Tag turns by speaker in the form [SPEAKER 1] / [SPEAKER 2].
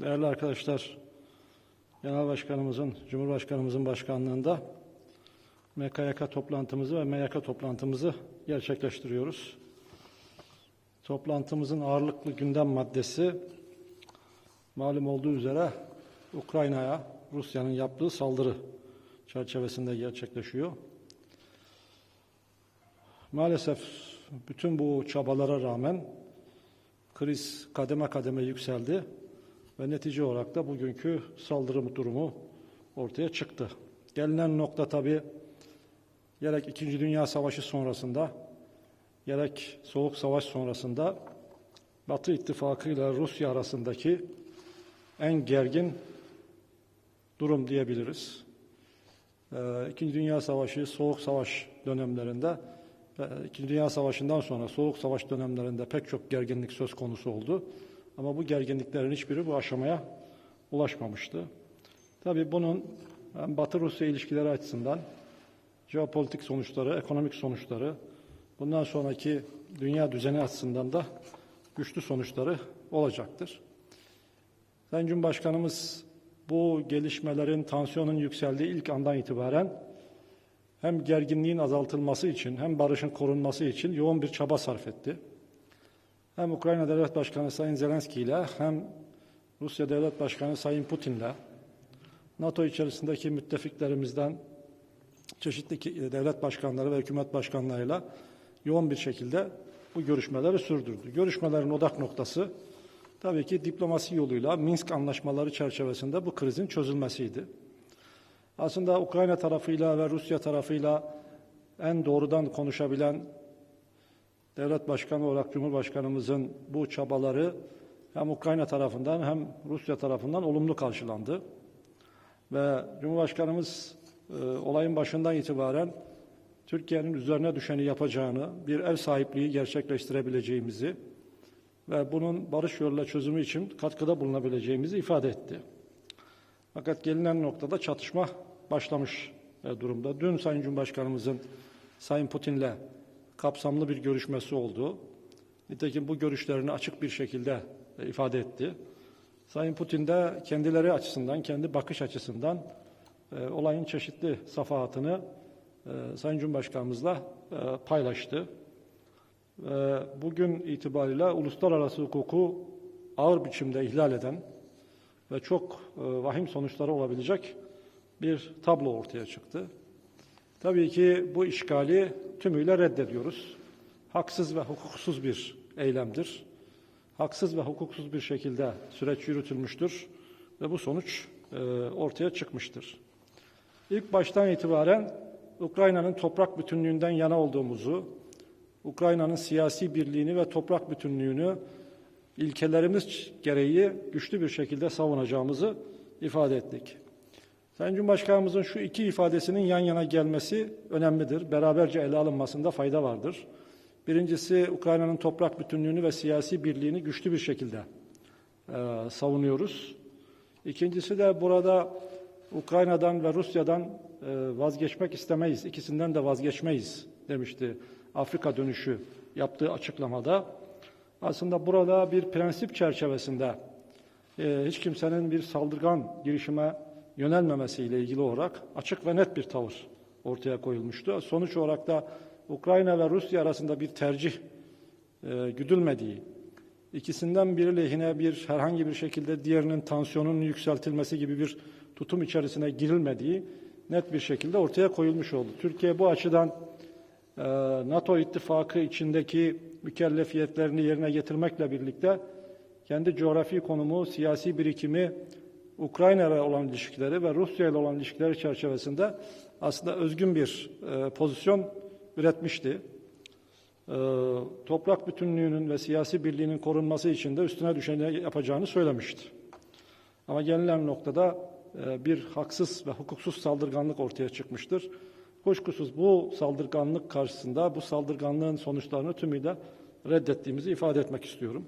[SPEAKER 1] Değerli arkadaşlar, Genel Başkanımızın, Cumhurbaşkanımızın başkanlığında MKYK toplantımızı ve MYK toplantımızı gerçekleştiriyoruz. Toplantımızın ağırlıklı gündem maddesi malum olduğu üzere Ukrayna'ya Rusya'nın yaptığı saldırı çerçevesinde gerçekleşiyor. Maalesef bütün bu çabalara rağmen kriz kademe kademe yükseldi ve netice olarak da bugünkü saldırı durumu ortaya çıktı. Gelinen nokta tabii gerek İkinci Dünya Savaşı sonrasında gerek Soğuk Savaş sonrasında Batı İttifakı ile Rusya arasındaki en gergin durum diyebiliriz. Ee, İkinci Dünya Savaşı, Soğuk Savaş dönemlerinde ve İkinci Dünya Savaşı'ndan sonra Soğuk Savaş dönemlerinde pek çok gerginlik söz konusu oldu. Ama bu gerginliklerin hiçbiri bu aşamaya ulaşmamıştı. Tabii bunun hem Batı-Rusya ilişkileri açısından jeopolitik sonuçları, ekonomik sonuçları, bundan sonraki dünya düzeni açısından da güçlü sonuçları olacaktır. Sayın Cumhurbaşkanımız bu gelişmelerin, tansiyonun yükseldiği ilk andan itibaren hem gerginliğin azaltılması için hem barışın korunması için yoğun bir çaba sarf etti. Hem Ukrayna Devlet Başkanı Sayın Zelenski ile hem Rusya Devlet Başkanı Sayın Putin ile NATO içerisindeki müttefiklerimizden çeşitli devlet başkanları ve hükümet başkanlarıyla yoğun bir şekilde bu görüşmeleri sürdürdü. Görüşmelerin odak noktası tabii ki diplomasi yoluyla Minsk anlaşmaları çerçevesinde bu krizin çözülmesiydi. Aslında Ukrayna tarafıyla ve Rusya tarafıyla en doğrudan konuşabilen devlet başkanı olarak Cumhurbaşkanımızın bu çabaları hem Ukrayna tarafından hem Rusya tarafından olumlu karşılandı. Ve Cumhurbaşkanımız e, olayın başından itibaren Türkiye'nin üzerine düşeni yapacağını, bir ev sahipliği gerçekleştirebileceğimizi ve bunun barış yoluyla çözümü için katkıda bulunabileceğimizi ifade etti. Fakat gelinen noktada çatışma başlamış e, durumda. Dün Sayın Cumhurbaşkanımızın Sayın Putin'le kapsamlı bir görüşmesi oldu. Nitekim bu görüşlerini açık bir şekilde e, ifade etti. Sayın Putin de kendileri açısından, kendi bakış açısından e, olayın çeşitli safahatını e, Sayın Cumhurbaşkanımızla e, paylaştı. E, bugün itibariyle uluslararası hukuku ağır biçimde ihlal eden ve çok e, vahim sonuçları olabilecek bir tablo ortaya çıktı. Tabii ki bu işgali tümüyle reddediyoruz. Haksız ve hukuksuz bir eylemdir. Haksız ve hukuksuz bir şekilde süreç yürütülmüştür ve bu sonuç e, ortaya çıkmıştır. İlk baştan itibaren Ukrayna'nın toprak bütünlüğünden yana olduğumuzu, Ukrayna'nın siyasi birliğini ve toprak bütünlüğünü ilkelerimiz gereği güçlü bir şekilde savunacağımızı ifade ettik. Sayın Cumhurbaşkanımızın şu iki ifadesinin yan yana gelmesi önemlidir. Beraberce ele alınmasında fayda vardır. Birincisi Ukrayna'nın toprak bütünlüğünü ve siyasi birliğini güçlü bir şekilde e, savunuyoruz. İkincisi de burada Ukrayna'dan ve Rusya'dan e, vazgeçmek istemeyiz. İkisinden de vazgeçmeyiz demişti Afrika dönüşü yaptığı açıklamada. Aslında burada bir prensip çerçevesinde e, hiç kimsenin bir saldırgan girişime yönelmemesiyle ilgili olarak açık ve net bir tavır ortaya koyulmuştu. Sonuç olarak da Ukrayna ve Rusya arasında bir tercih e, güdülmediği, ikisinden biri lehine bir herhangi bir şekilde diğerinin tansiyonunun yükseltilmesi gibi bir tutum içerisine girilmediği net bir şekilde ortaya koyulmuş oldu. Türkiye bu açıdan e, NATO ittifakı içindeki mükellefiyetlerini yerine getirmekle birlikte kendi coğrafi konumu, siyasi birikimi, Ukrayna ile olan ilişkileri ve Rusya ile olan ilişkileri çerçevesinde aslında özgün bir e, pozisyon üretmişti. E, toprak bütünlüğünün ve siyasi birliğinin korunması için de üstüne düşeni yapacağını söylemişti. Ama gelinen noktada e, bir haksız ve hukuksuz saldırganlık ortaya çıkmıştır. Kuşkusuz bu saldırganlık karşısında bu saldırganlığın sonuçlarını tümüyle reddettiğimizi ifade etmek istiyorum.